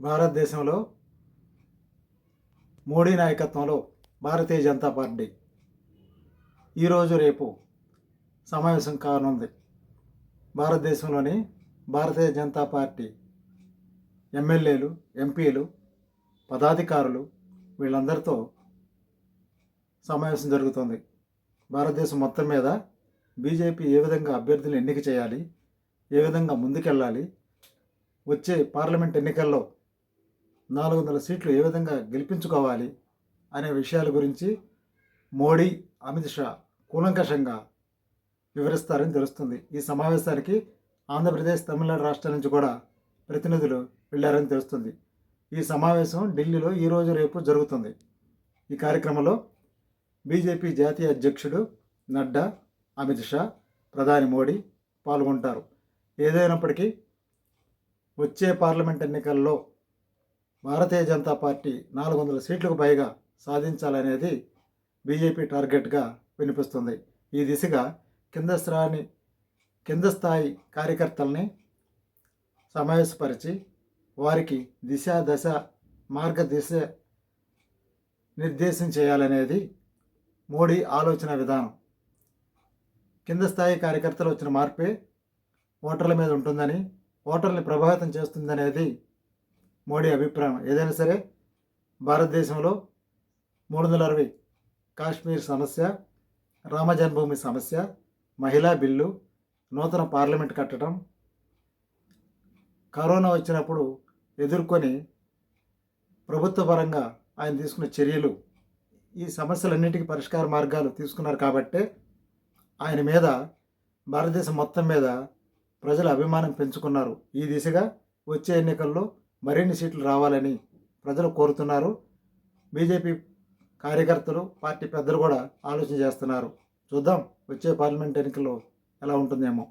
భారతదేశంలో మోడీ నాయకత్వంలో భారతీయ జనతా పార్టీ ఈరోజు రేపు సమావేశం కానుంది. భారతదేశంలోని భారతీయ జనతా పార్టీ ఎమ్మెల్యేలు ఎంపీలు పదాధికారులు వీళ్ళందరితో సమావేశం జరుగుతుంది. భారతదేశం మొత్తం మీద బీజేపీ ఏ విధంగా అభ్యర్థులు ఎన్నిక చేయాలి ఏ విధంగా ముందుకెళ్ళాలి వచ్చే పార్లమెంట్ ఎన్నికల్లో నాలుగు వందల సీట్లు ఏ విధంగా గెలిపించుకోవాలి అనే విషయాల గురించి మోడీ అమిత్ షా కూలంకషంగా వివరిస్తారని తెలుస్తుంది. ఈ సమావేశానికి ఆంధ్రప్రదేశ్ తమిళనాడు రాష్ట్రాల నుంచి కూడా ప్రతినిధులు వెళ్ళారని తెలుస్తుంది. ఈ సమావేశం ఢిల్లీలో ఈరోజు రేపు జరుగుతుంది. ఈ కార్యక్రమంలో బీజేపీ జాతీయ అధ్యక్షుడు నడ్డా అమిత్ షా ప్రధాని మోడీ పాల్గొంటారు. ఏదైనప్పటికీ వచ్చే పార్లమెంట్ ఎన్నికల్లో భారతీయ జనతా పార్టీ నాలుగు వందల సీట్లకు పైగా సాధించాలనేది బీజేపీ టార్గెట్గా వినిపిస్తుంది. ఈ దిశగా కింద స్థాయి కింద స్థాయి కార్యకర్తల్ని సమావేశపరిచి వారికి దిశ దశ మార్గదిశ నిర్దేశం చేయాలనేది మోడీ ఆలోచన విధానం. కింద స్థాయి కార్యకర్తలు వచ్చిన మార్పే ఓటర్ల మీద ఉంటుందని ఓటర్ని ప్రభావితం చేస్తుందనేది మోడీ అభిప్రాయం. ఏదైనా సరే భారతదేశంలో మూడు వందల అరవై కాశ్మీర్ సమస్య రామ జన్మభూమి సమస్య మహిళా బిల్లు నూతన పార్లమెంట్ కట్టడం కరోనా వచ్చినప్పుడు ఎదుర్కొని ప్రభుత్వ పరంగా ఆయన తీసుకున్న చర్యలు ఈ సమస్యలన్నింటికి పరిష్కార మార్గాలు తీసుకున్నారు కాబట్టే ఆయన మీద భారతదేశం మొత్తం మీద ప్రజల అభిమానం పెంచుకున్నారు. ఈ దిశగా వచ్చే ఎన్నికల్లో మరిన్ని సీట్లు రావాలని ప్రజలు కోరుతున్నారు. బీజేపీ కార్యకర్తలు పార్టీ పెద్దలు కూడా ఆలోచన చేస్తున్నారు. చూద్దాం వచ్చే పార్లమెంట్ ఎన్నికల్లో ఎలా ఉంటుందేమో.